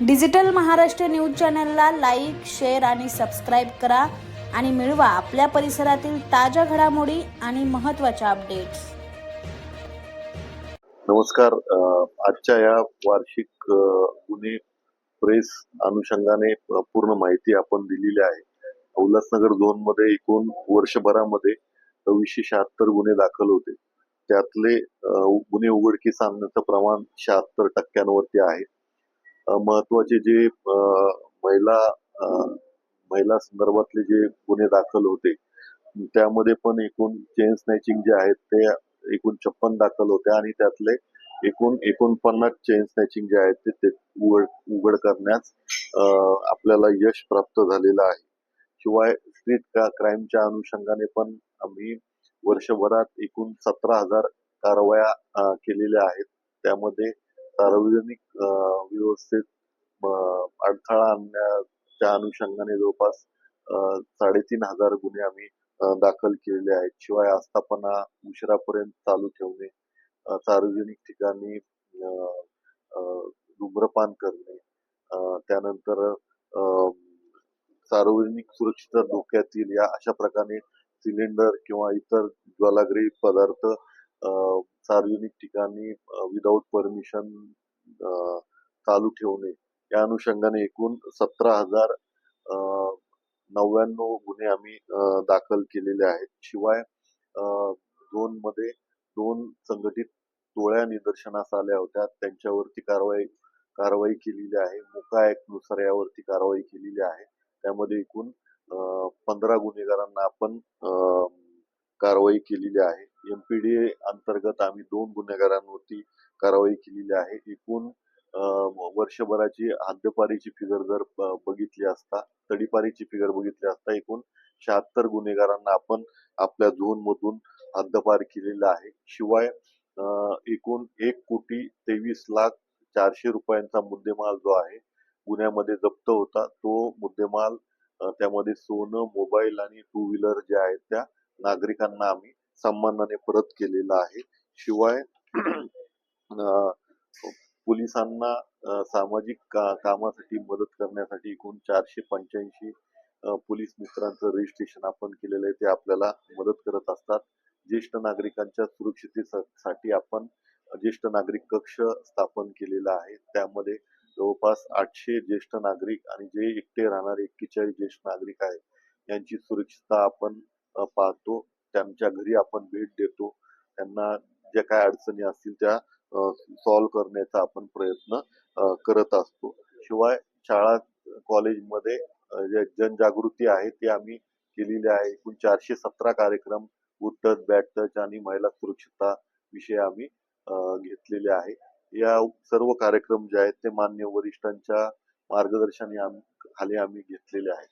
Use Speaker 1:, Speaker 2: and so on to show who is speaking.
Speaker 1: Digital Maharashtra news चॅनलला like share आणि subscribe करा आणि मिळवा आपल्या परिसरातील ताज्या घडामोडी आणि महत्त्वाच्या अपडेट्स.
Speaker 2: नमस्कार आजच्या या वार्षिक गुन्हे प्रेस अनुषंगाने पूर्ण माहिती आपण दिलेली आहे. उल्हासनगर झोनमध्ये एकूण वर्षभरामध्ये वीसशे शहात्तर गुन्हे दाखल होते. त्यातले गुन्हे उघडकीस आणण्याचं प्रमाण शहात्तर टक्क्यांवरती आहे. महत्त्वाचे जे महिला महिला संदर्भातले जे गुन्हे दाखल होते त्यामध्ये पण एकूण चेन स्नॅचिंग जे आहेत ते एकूण छप्पन दाखल होते आणि त्यातले एकूण एकोणपन्नास चेन स्नॅचिंग जे आहेत ते ते उघड उघड करण्यास आपल्याला यश प्राप्त झालेलं आहे. शिवाय स्ट्रीट क्राईमच्या अनुषंगाने पण आम्ही वर्षभरात एकूण सतरा हजार कारवाया केलेल्या आहेत. त्यामध्ये सार्वजनिक व्यवस्थेत अडथळा आणण्याच्या अनुषंगाने जवळपास साडेतीन हजार गुन्हे आम्ही दाखल केलेले आहेत. शिवाय आस्थापना उशिरापर्यंत चालू ठेवणे सार्वजनिक ठिकाणी धूम्रपान करणे त्यानंतर सार्वजनिक सुरक्षितता धोक्यात येईल या अशा प्रकारे सिलेंडर किंवा इतर ज्वालाग्री पदार्थ सार्वजनिक ठिकाणी विदाऊट परमिशन चालू ठेवणे. या अनुषंगाने एकूण सतरा हजार नव्याण्णव गुन्हे आम्ही दाखल केलेले आहेत. शिवाय दोन मध्ये दोन संघटित टोळ्या निदर्शनास आल्या होत्या. त्यांच्यावरती कारवाई कारवाई केलेली आहे. मुका ऍक्टनुसार यावरती कारवाई केलेली आहे. त्यामध्ये एकूण पंधरा गुन्हेगारांना आपण कारवाई केलेली आहे. एमपीडीए अंतर्गत आम्ही दोन गुन्हेगारांवरती कारवाई केलेली आहे. एकूण वर्षभराची हद्दपारीची फिगर जर बघितली असता तडीपारीची फिगर बघितली असता एकूण शहात्तर गुन्हेगारांना आपण आपल्या झोन मधून हद्दपार केलेला आहे. शिवाय एकूण एक कोटी तेवीस लाख चारशे रुपयांचा मुद्देमाल जो आहे गुन्ह्यामध्ये जप्त होता. तो मुद्देमाल त्यामध्ये सोनं मोबाईल आणि टू व्हीलर जे आहेत त्या नागरिकांना आम्ही सन्मानाने परत केलेला आहे. शिवाय पोलिसांना सामाजिक का, कामासाठी मदत करण्यासाठी एकूण चारशे पंच्याऐंशी पोलीस मित्रांचं रजिस्ट्रेशन आपण केलेलं आहे. ते आपल्याला मदत करत असतात. ज्येष्ठ नागरिकांच्या सुरक्षितेसाठी आपण ज्येष्ठ नागरिक कक्ष स्थापन केलेला आहे. त्यामध्ये जवळपास आठशे ज्येष्ठ नागरिक आणि जे एकटे राहणारे एक्केचाळीस ज्येष्ठ नागरिक आहेत यांची सुरक्षितता आपण पाहतो. त्यांच्या घरी आपण भेट देतो. त्यांना ज्या काय अडचणी असतील त्या सॉल्व्ह करण्याचा आपण प्रयत्न करत असतो. शिवाय शाळा कॉलेजमध्ये जे जनजागृती आहे ती आम्ही केलेली आहे. एकूण चारशे सतरा कार्यक्रम गुड टच बॅड टच आणि महिला सुरक्षितता विषय आम्ही घेतलेले आहे. या सर्व कार्यक्रम जे आहेत ते मान्य वरिष्ठांच्या मार्गदर्शनी खाली आम्ही घेतलेले आहेत.